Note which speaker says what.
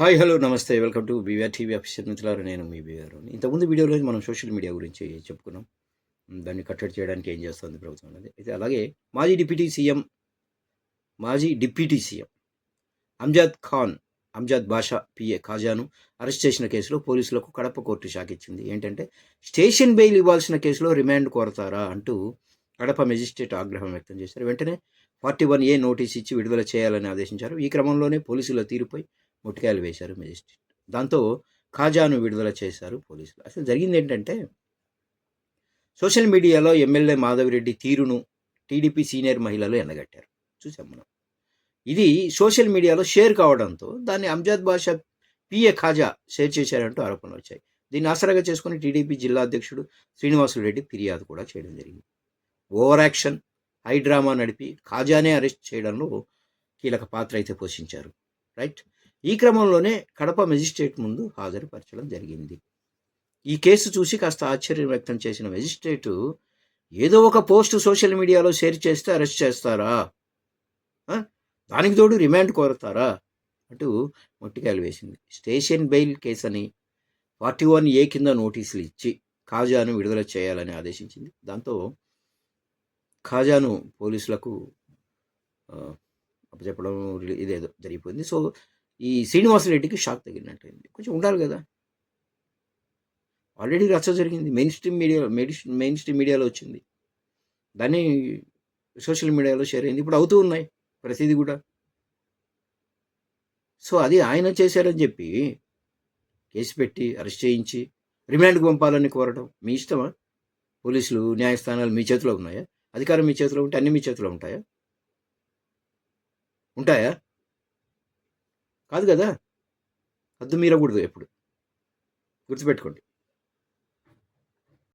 Speaker 1: Hi hello నమస్తే. Welcome to BVR TV official మిత్రులారు నేను మీ BVR ఇంతకుముందు వీడియోలో మనం సోషల్ మీడియా గురించి చెప్పుకున్నాం. దాన్ని కట్టడి చేయడానికి ఏం చేస్తుంది ప్రభుత్వం అనేది. అయితే అలాగే మాజీ డిప్యూటీ సీఎం మాజీ deputy CM Amjad Khan Amjad Basha PA ఖాజాను arrest చేసిన కేసులో పోలీసులకు కడప కోర్టు షాక్ ఇచ్చింది. ఏంటంటే స్టేషన్ బెయిల్ ఇవ్వాల్సిన కేసులో రిమాండ్ కోరతారా అంటూ కడప మెజిస్ట్రేట్ ఆగ్రహం వ్యక్తం చేశారు. వెంటనే ఫార్టీ వన్ ఏ నోటీస్ ఇచ్చి విడుదల చేయాలని ఆదేశించారు. ఈ క్రమంలోనే పోలీసుల తీరుపై ముట్టికాయలు వేశారు మెజిస్ట్రేట్. దాంతో ఖాజాను విడుదల చేశారు పోలీసులు. అసలు జరిగింది ఏంటంటే సోషల్ మీడియాలో ఎమ్మెల్యే మాధవిరెడ్డి తీరును టీడీపీ సీనియర్ మహిళలు ఎండగట్టారు చూసాం మనం. ఇది సోషల్ మీడియాలో షేర్ కావడంతో దాన్ని అంజాద్ బాషా పిఏ ఖాజా షేర్ చేశారంటూ ఆరోపణలు వచ్చాయి. దీన్ని ఆసరాగా చేసుకుని టీడీపీ జిల్లా అధ్యక్షుడు శ్రీనివాసులు రెడ్డి ఫిర్యాదు కూడా చేయడం జరిగింది. ఓవర్ యాక్షన్ హై డ్రామా నడిపి ఖాజానే అరెస్ట్ చేయడంలో కీలక పాత్ర అయితే పోషించారు. రైట్? ఈ క్రమంలోనే కడప మెజిస్ట్రేట్ ముందు హాజరుపరచడం జరిగింది. ఈ కేసు చూసి కాస్త ఆశ్చర్యం వ్యక్తం చేసిన మెజిస్ట్రేటు ఏదో ఒక పోస్ట్ సోషల్ మీడియాలో షేర్ చేస్తే అరెస్ట్ చేస్తారా? దానికి తోడు రిమాండ్ కోరతారా? అంటూ మొట్టికాయలు వేసింది. స్టేషన్ బెయిల్ కేసు అని ఫార్టీ వన్ ఏ కింద నోటీసులు ఇచ్చి ఖాజాను విడుదల చేయాలని ఆదేశించింది. దాంతో ఖాజాను పోలీసులకు అప్పచెప్పడం ఇదేదో జరిగిపోయింది. సో ఈ శ్రీనివాసరెడ్డికి షాక్ తగిలినట్టయింది. కొంచెం ఉండాలి కదా. ఆల్రెడీ రచ్చ జరిగింది. Mainstream media mainstream మీడియాలో వచ్చింది. దాన్ని సోషల్ మీడియాలో షేర్ అయింది. ఇప్పుడు అవుతూ ఉన్నాయి ప్రతిదీ కూడా. సో అది ఆయన చేశారని చెప్పి కేసు పెట్టి అరెస్ట్ చేయించి రిమాండ్కి పంపాలని కోరడం మీ ఇష్టమా? పోలీసులు న్యాయస్థానాలు మీ చేతిలో ఉన్నాయా? అధికారం మీ చేతిలో ఉంటే అన్ని మీ చేతిలో ఉంటాయా? ఉంటాయా? కాదు కదా? హద్దు మీరకూడదు ఎప్పుడు. గుర్తుపెట్టుకోండి.